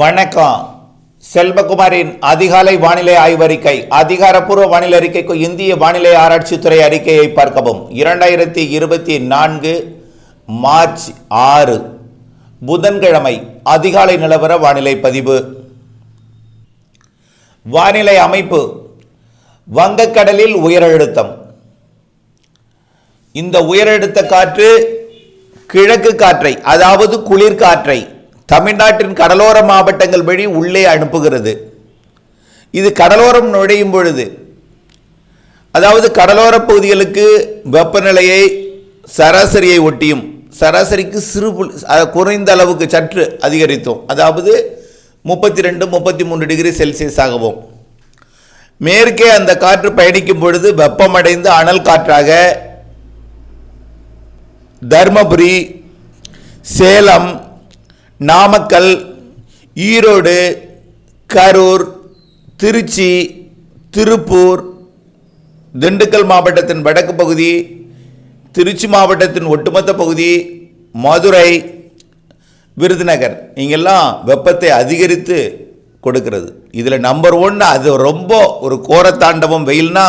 வணக்கம். செல்வகுமாரின் அதிகாலை வானிலை ஆய்வறிக்கை அதிகாரப்பூர்வ வானிலை அறிக்கைக்கு இந்திய வானிலை ஆராய்ச்சித்துறை அறிக்கையை பார்க்கவும். இரண்டாயிரத்தி இருபத்தி நான்கு மார்ச் ஆறு புதன்கிழமை அதிகாலை நிலவர வானிலை பதிவு. வானிலை அமைப்பு வங்கக்கடலில் உயரழுத்தம். இந்த உயரழுத்த காற்று கிழக்கு காற்றை அதாவது குளிர்காற்றை தமிழ்நாட்டின் கடலோர மாவட்டங்கள் வழி உள்ளே அனுப்புகிறது. இது கடலோரம் நுழையும் பொழுது அதாவது கடலோர பகுதிகளுக்கு வெப்பநிலையை சராசரியை ஒட்டியும் சராசரிக்கு சிறு குறைந்த அளவுக்கு சற்று அதிகரித்தோம். அதாவது முப்பத்தி ரெண்டு முப்பத்தி மூணு டிகிரி செல்சியஸ் ஆகவும். மேற்கே அந்த காற்று பயணிக்கும் பொழுது வெப்பமடைந்து அனல் காற்றாக தர்மபுரி சேலம் நாமக்கல் ஈரோடு கரூர் திருச்சி திருப்பூர் திண்டுக்கல் மாவட்டத்தின் வடக்கு பகுதி திருச்சி மாவட்டத்தின் ஒட்டுமொத்த பகுதி மதுரை விருதுநகர். இங்கெல்லாம் வெப்பத்தை அதிகரித்து கொடுக்கிறது. இதில் நம்பர் ஒன் அது ரொம்ப ஒரு கோரத்தாண்டவம் வெயில்னா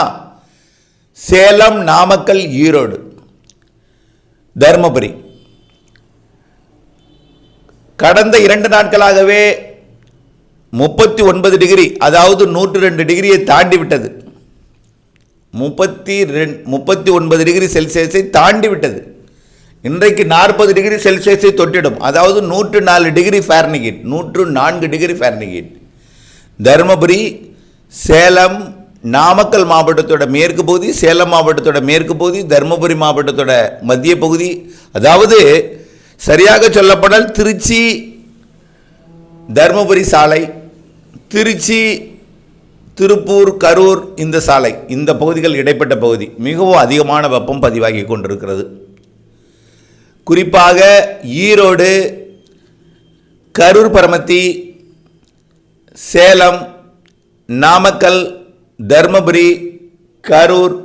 சேலம் நாமக்கல் ஈரோடு. தருமபுரி. கடந்த இரண்டு நாட்களாகவே முப்பத்தி ஒன்பது டிகிரி அதாவது நூற்று ரெண்டு டிகிரியை தாண்டி விட்டது முப்பத்தி ரெண் முப்பத்தி ஒன்பது டிகிரி செல்சியஸை தாண்டி விட்டது இன்றைக்கு நாற்பது டிகிரி செல்சியஸை தொட்டிடும். அதாவது நூற்று நாலு டிகிரி ஃபேர்னிகிட் நூற்று நான்கு டிகிரி ஃபேர்னிகிட் தருமபுரி சேலம் நாமக்கல் மாவட்டத்தோட மேற்கு பகுதி சேலம் மாவட்டத்தோட மேற்கு பகுதி தருமபுரி மாவட்டத்தோட மத்திய பகுதி அதாவது சரியாக சொல்லப்படால் திருச்சி தருமபுரி சாலை திருச்சி திருப்பூர் கரூர் இந்த சாலை இந்த பகுதிகள் இடைப்பட்ட பகுதி மிகவும் அதிகமான வெப்பம் பதிவாகி கொண்டிருக்கிறது. குறிப்பாக ஈரோடு கரூர் பரமத்தி சேலம் நாமக்கல் தர்மபுரி கரூர்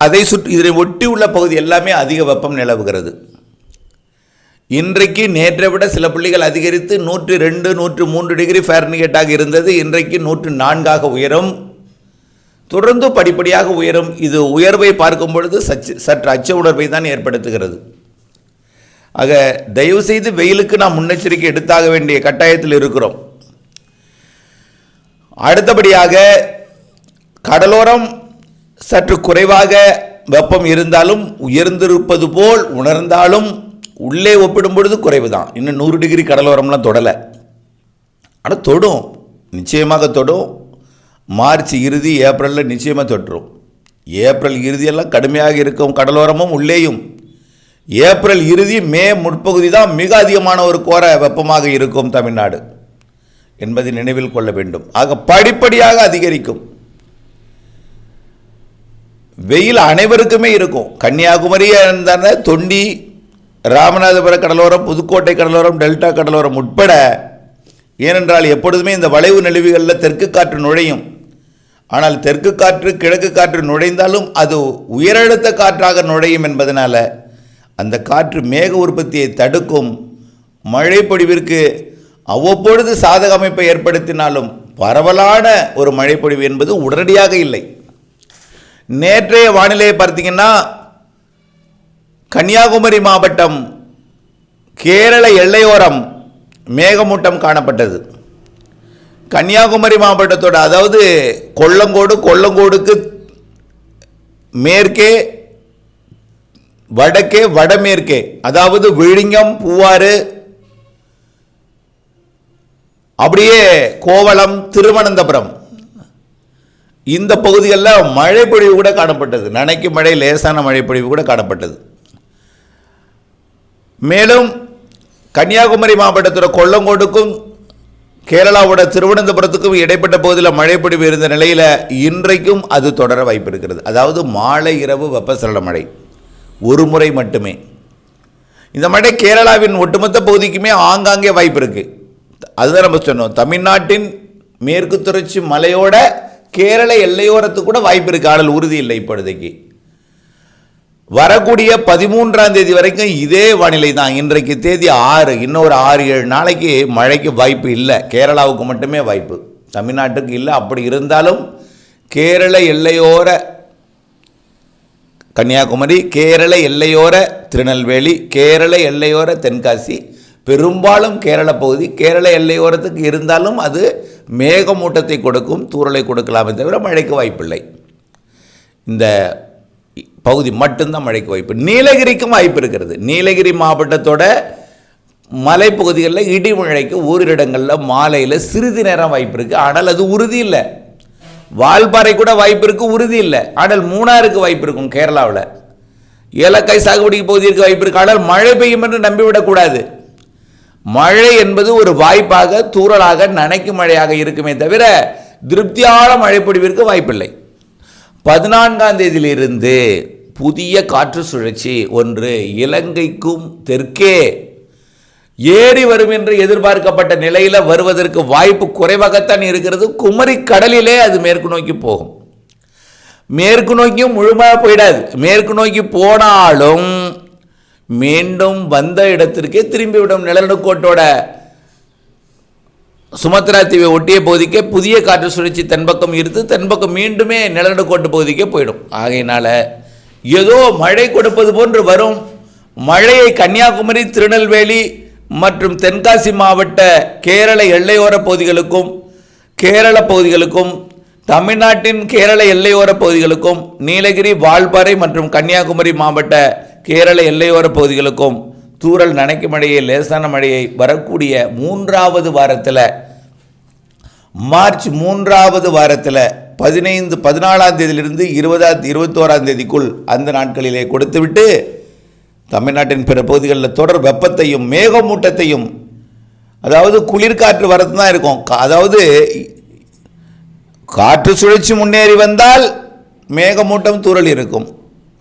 அதை சுற்றி இதனை ஒட்டி உள்ள பகுதி எல்லாமே அதிக வெப்பம் நிலவுகிறது. இன்றைக்கு நேற்றை விட சில புள்ளிகள் அதிகரித்து நூற்று ரெண்டு நூற்று மூன்று டிகிரி ஃபேரன்ஹீட்டாக இருந்தது. இன்றைக்கு நூற்று நான்காக உயரும். தொடர்ந்து படிப்படியாக உயரும். இது உயர்வை பார்க்கும் பொழுது சற்று சற்று அச்ச உணர்வை தான் ஏற்படுத்துகிறது. ஆக தயவு செய்து வெயிலுக்கு நாம் முன்னெச்சரிக்கை எடுத்தாக வேண்டிய கட்டாயத்தில் இருக்கிறோம். அடுத்தபடியாக கடலோரம் சற்று குறைவாக வெப்பம் இருந்தாலும் உயர்ந்திருப்பது போல் உணர்ந்தாலும் உள்ளே ஒப்பிடும் பொழுது குறைவு தான் இன்னும் நூறு டிகிரி கடலோரம்லாம் தொடலை. ஆனால் தொடும். நிச்சயமாக தொடும். மார்ச் இறுதி ஏப்ரலில் நிச்சயமாக தொட்டுரும் ஏப்ரல் இறுதியெல்லாம் கடுமையாக இருக்கும் கடலோரமும் உள்ளேயும். ஏப்ரல் இறுதி மே முற்பகுதி தான் மிக அதிகமான ஒரு கோர வெப்பமாக இருக்கும் தமிழ்நாடு என்பதை நினைவில் கொள்ள வேண்டும். ஆக படிப்படியாக அதிகரிக்கும். வெயில் அனைவருக்குமே இருக்கும். கன்னியாகுமரி இருந்தான தொண்டி ராமநாதபுர கடலோரம் புதுக்கோட்டை கடலோரம் டெல்டா கடலோரம் உட்பட ஏனென்றால் எப்பொழுதுமே இந்த வளைவு நெளிவுகளில் தெற்கு காற்று நுழையும். ஆனால் தெற்கு காற்று கிழக்கு காற்று நுழைந்தாலும் அது உயரழுத்த காற்றாக நுழையும் என்பதனால் அந்த காற்று மேக உற்பத்தியை தடுக்கும். மழைப்பொழிவிற்கு அவ்வப்பொழுது சாதக அமைப்பை ஏற்படுத்தினாலும் பரவலான ஒரு மழைப்பொழிவு என்பது உடனடியாக இல்லை. நேற்றைய வானிலையை பார்த்தீங்கன்னா கன்னியாகுமரி மாவட்டம் கேரள எல்லையோரம் மேகமூட்டம் காணப்பட்டது. கன்னியாகுமரி மாவட்டத்தோட அதாவது கொல்லங்கோடு கொல்லங்கோடுக்கு மேற்கே வடக்கே வடமேற்கே அதாவது விழிங்கம் பூவாறு அப்படியே கோவளம் திருவனந்தபுரம் இந்த பகுதிகளில் மழை பொழிவு கூட காணப்பட்டது. நனைக்கும் மழை லேசான மழை பொழிவு கூட காணப்பட்டது. மேலும் கன்னியாகுமரி மாவட்டத்தில் கொல்லங்கோடுக்கும் கேரளாவோட திருவனந்தபுரத்துக்கும் இடைப்பட்ட பகுதியில் மழைப்பொழிவு இருந்த நிலையில் இன்றைக்கும் அது தொடர வாய்ப்பு இருக்கிறது. அதாவது மாலை இரவு வெப்பசலன மழை. ஒரு முறை மட்டுமே. இந்த மழை கேரளாவின் ஒட்டுமொத்த பகுதிக்குமே ஆங்காங்கே வாய்ப்பு இருக்குது அதுதான் நம்ம சொன்னோம். தமிழ்நாட்டின் மேற்கு தொடர்ச்சி மலையோட கேரள எல்லையோரத்துக்கு கூட வாய்ப்பு இருக்குது ஆனால் உறுதி இல்லை இப்பொழுதைக்கு. வரக்கூடிய பதிமூன்றாம் தேதி வரைக்கும் இதே வானிலை தான் இன்றைக்கு தேதி ஆறு இன்னொரு ஆறு ஏழு நாளைக்கு மழைக்கு வாய்ப்பு இல்லை. கேரளாவுக்கு மட்டுமே வாய்ப்பு. தமிழ்நாட்டுக்கு இல்லை. அப்படி இருந்தாலும் கேரள எல்லையோர கன்னியாகுமரி கேரள எல்லையோர திருநெல்வேலி கேரள எல்லையோர தென்காசி பெரும்பாலும் கேரள பகுதி கேரள எல்லையோரத்துக்கு இருந்தாலும் அது மேகமூட்டத்தை கொடுக்கும் தூறலை கொடுக்கலாமே தவிர மழைக்கு வாய்ப்பில்லை. இந்த பகுதி மட்டும்தான் மழைக்கு வாய்ப்பு. நீலகிரிக்கும் வாய்ப்பு இருக்கிறது. நீலகிரி மாவட்டத்தோட மலைப்பகுதிகளில் இடி மழைக்கு ஓரிரு இடங்களில் மாலையில் சிறிது நேரம் வாய்ப்பு இருக்குது ஆனால் அது உறுதி இல்லை. வால்பாறை கூட வாய்ப்பு இருக்குது உறுதி இல்லை. ஆனால் மூணாருக்கு வாய்ப்பு இருக்கும் கேரளாவில். ஏலக்காய் சாகுபடிக்கு பகுதிக்கு வாய்ப்பு இருக்கு. ஆனால் மழை பெய்யும் என்று நம்பிவிடக்கூடாது மழை என்பது ஒரு வாய்ப்பாக தூறலாக நனைக்கும் மழையாக இருக்குமே தவிர திருப்தியான மழை பொடிவிற்கு வாய்ப்பில்லை. பதினான்காம் தேதியிலிருந்து புதிய காற்று சுழற்சி ஒன்று இலங்கைக்கும் தெற்கே. ஏறி வரும் என்று எதிர்பார்க்கப்பட்ட நிலையில் வருவதற்கு வாய்ப்பு குறைவாகத்தான் இருக்கிறது. குமரி கடலிலே அது மேற்கு நோக்கி போகும். மேற்கு நோக்கியும் முழுமையாக போயிடாது. மேற்கு நோக்கி போனாலும் மீண்டும் வந்த இடத்திற்கே திரும்பிவிடும் நிலநடுக்கோட்டோட சுமத்ரா தீவை ஒட்டிய பகுதிக்கே புதிய காற்று சுழற்சி தென்பக்கம் இருந்து தென்பக்கம் மீண்டுமே நிலநடுக்கோட்டு பகுதிக்கே போயிடும். ஆகையினால ஏதோ மழை கொடுப்பது போன்று வரும். மழையை கன்னியாகுமரி திருநெல்வேலி மற்றும் தென்காசி மாவட்ட கேரள எல்லையோர பகுதிகளுக்கும் கேரள பகுதிகளுக்கும் தமிழ்நாட்டின் கேரள எல்லையோர பகுதிகளுக்கும் நீலகிரி வால்பாறை மற்றும் கன்னியாகுமரி மாவட்ட கேரள எல்லையோர பகுதிகளுக்கும் தூரல் நனைக்கு மழையை லேசான மழையை வரக்கூடிய மூன்றாவது வாரத்தில் மார்ச் மூன்றாவது வாரத்தில் பதினைந்து பதினாலாம் தேதியிலிருந்து இருபதாம் இருபத்தோராம் தேதிக்குள் அந்த நாட்களிலே கொடுத்துவிட்டு தமிழ்நாட்டின் பிற பகுதிகளில் தொடர் வெப்பத்தையும் மேகமூட்டத்தையும் அதாவது குளிர்காற்று வரது தான் இருக்கும் அதாவது காற்று சுழற்சி முன்னேறி வந்தால் மேகமூட்டம் தூரல் இருக்கும்.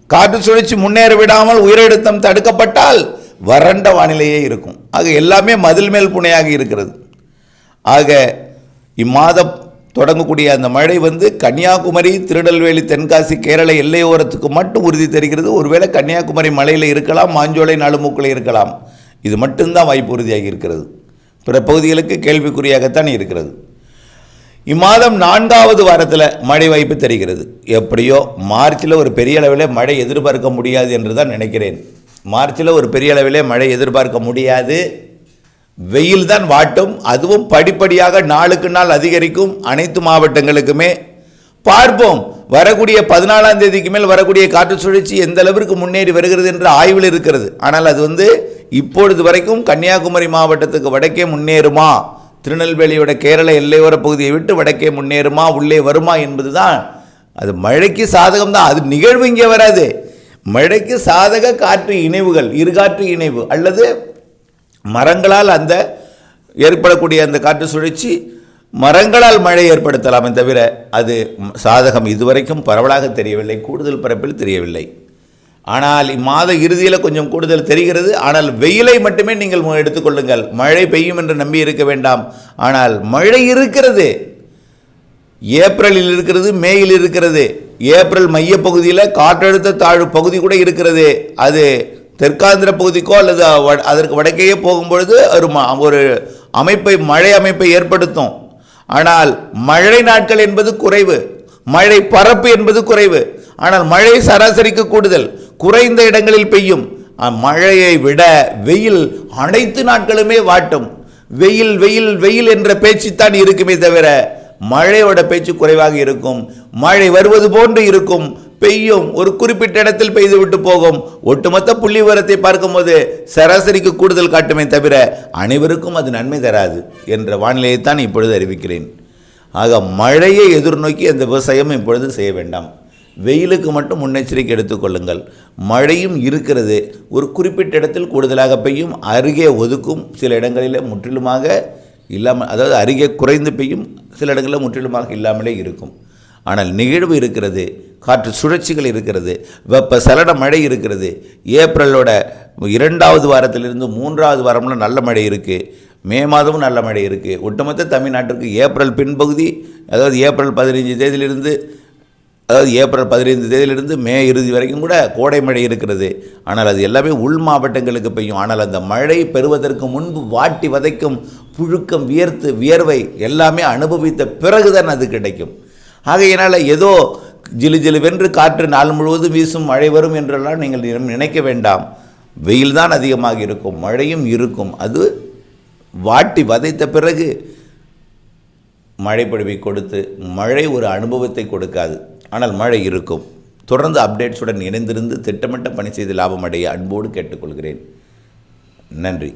காற்று சுழற்சி முன்னேற விடாமல் உயரழுத்தம் தடுக்கப்பட்டால் வறண்ட வானிலையே இருக்கும். ஆக எல்லாமே மதில் மேல் புனையாக இருக்கிறது. ஆக இம்மாதம் தொடங்கக்கூடிய அந்த மழை வந்து கன்னியாகுமரி திருநெல்வேலி தென்காசி கேரள எல்லையோரத்துக்கு மட்டும் உறுதி தருகிறது. ஒருவேளை கன்னியாகுமரி மலையில் இருக்கலாம் மாஞ்சோலை நாலுமூக்கில் இருக்கலாம். இது மட்டும்தான் வாய்ப்பு உறுதியாகி இருக்கிறது. பிற பகுதிகளுக்கு கேள்விக்குறியாகத்தான் இருக்கிறது. இம்மாதம் நான்காவது வாரத்தில் மழை வாய்ப்பு தெரிகிறது. எப்படியோ மார்ச்சில் ஒரு பெரிய அளவில் மழை எதிர்பார்க்க முடியாது என்று தான் நினைக்கிறேன். மார்ச்சில் ஒரு பெரிய அளவிலே மழை எதிர்பார்க்க முடியாது. வெயில் தான் வாட்டும். அதுவும் படிப்படியாக நாளுக்கு நாள் அதிகரிக்கும். அனைத்து மாவட்டங்களுக்குமே பார்ப்போம். வரக்கூடிய பதினாலாம் தேதிக்கு மேல் வரக்கூடிய காற்று சுழற்சி எந்த அளவிற்கு முன்னேறி வருகிறது என்ற ஆய்வில் இருக்கிறது. ஆனால் அது வந்து இப்பொழுது வரைக்கும் கன்னியாகுமரி மாவட்டத்துக்கு வடக்கே முன்னேறுமா? திருநெல்வேலியோட கேரள எல்லையோர பகுதியை விட்டு வடக்கே முன்னேறுமா? உள்ளே வருமா என்பது தான் அது மழைக்கு சாதகம் தான் அது நிகழ்வு இங்கே வராது. மழைக்கு சாதக காற்று இணைவுகள் இருகாற்று இணைவு அல்லது மரங்களால் அந்த ஏற்படக்கூடிய அந்த காற்று சுழற்சி மரங்களால் மழை ஏற்படுத்தலாமே தவிர அது சாதகம் இதுவரைக்கும் பரவலாக தெரியவில்லை கூடுதல் பரப்பில் தெரியவில்லை. ஆனால் இம்மாத இறுதியில் கொஞ்சம் கூடுதல் தெரிகிறது. ஆனால் வெயிலை மட்டுமே நீங்கள் எடுத்துக்கொள்ளுங்கள் மழை பெய்யும் என்று நம்பி இருக்க வேண்டாம். ஆனால் மழை இருக்கிறது. ஏப்ரலில் இருக்கிறது மேயில் இருக்கிறது. ஏப்ரல் மையப்பகுதியில் காற்றழுத்த தாழ்வு பகுதி கூட இருக்கிறது. அது தெற்காந்திர பகுதிக்கோ அல்லது அதற்கு வடக்கேயே போகும்பொழுது ஒரு ஒரு அமைப்பை மழை அமைப்பை ஏற்படுத்தும். ஆனால் மழை நாட்கள் என்பது குறைவு. மழை பரப்பு என்பது குறைவு. ஆனால் மழை சராசரிக்கு கூடுதல். குறைந்த இடங்களில் பெய்யும். மழையை விட வெயில் அனைத்து நாட்களுமே வாட்டும். வெயில் வெயில் வெயில் என்ற பேச்சுத்தான் இருக்குமே தவிர மழையோட பேச்சு குறைவாக இருக்கும். மழை வருவது போன்று இருக்கும். பெய்யும். ஒரு குறிப்பிட்ட இடத்தில் பெய்து விட்டு போகும். ஒட்டுமொத்த புள்ளி விவரத்தை பார்க்கும்போது சராசரிக்கு கூடுதல் காட்டுமே தவிர அனைவருக்கும் அது நன்மை தராது என்ற வானிலையைத்தான் இப்பொழுது அறிவிக்கிறேன். ஆக மழையை எதிர்நோக்கி அந்த விவசாயம் இப்பொழுது செய்ய வேண்டாம். வெயிலுக்கு மட்டும் முன்னெச்சரிக்கை எடுத்துக்கொள்ளுங்கள் மழையும் இருக்கிறது. ஒரு குறிப்பிட்ட இடத்தில் கூடுதலாக பெய்யும். அருகே ஒதுக்கும். சில இடங்களில் முற்றிலுமாக இல்லாமல் அதாவது அருகே குறைந்து பெய்யும் சில இடங்களில் முற்றிலுமாக இல்லாமலே இருக்கும். ஆனால் நிகழ்வு இருக்கிறது காற்று சுழற்சிகள் இருக்கிறது வெப்ப சலன மழை இருக்கிறது. ஏப்ரலோட இரண்டாவது வாரத்திலிருந்து மூன்றாவது வாரம்ல நல்ல மழை இருக்குது மே மாதமும் நல்ல மழை இருக்குது ஒட்டுமொத்த தமிழ்நாட்டிற்கு ஏப்ரல் பின்பகுதி அதாவது ஏப்ரல் பதினைஞ்சு தேதியிலிருந்து அதாவது ஏப்ரல் பதினைந்து தேதியிலிருந்து மே இறுதி வரைக்கும் கூட கோடை மழை இருக்கிறது. ஆனால் அது எல்லாமே உள் மாவட்டங்களுக்கு பெய்யும். ஆனால் அந்த மழை பெறுவதற்கு முன்பு வாட்டி வதைக்கும் புழுக்கம் வியர்த்து வியர்வை எல்லாமே அனுபவித்த பிறகுதான் அது கிடைக்கும். ஆகையினால் ஏதோ ஜிலு ஜிலுவென்று காற்று நாள் முழுவதும் வீசும் மழை வரும் என்றெல்லாம் நீங்கள் நினைக்க வேண்டாம். வெயில் தான் அதிகமாக இருக்கும் மழையும் இருக்கும். அது வாட்டி வதைத்த பிறகு மழைப்படுவை கொடுத்து மழை ஒரு அனுபவத்தை கொடுக்காது. ஆனால் மழை இருக்கும். தொடர்ந்து அப்டேட்ஸுடன் இணைந்திருந்து திட்டமிட்ட பணி செய்து லாபம் அடைய அன்போடு கேட்டுக்கொள்கிறேன். நன்றி.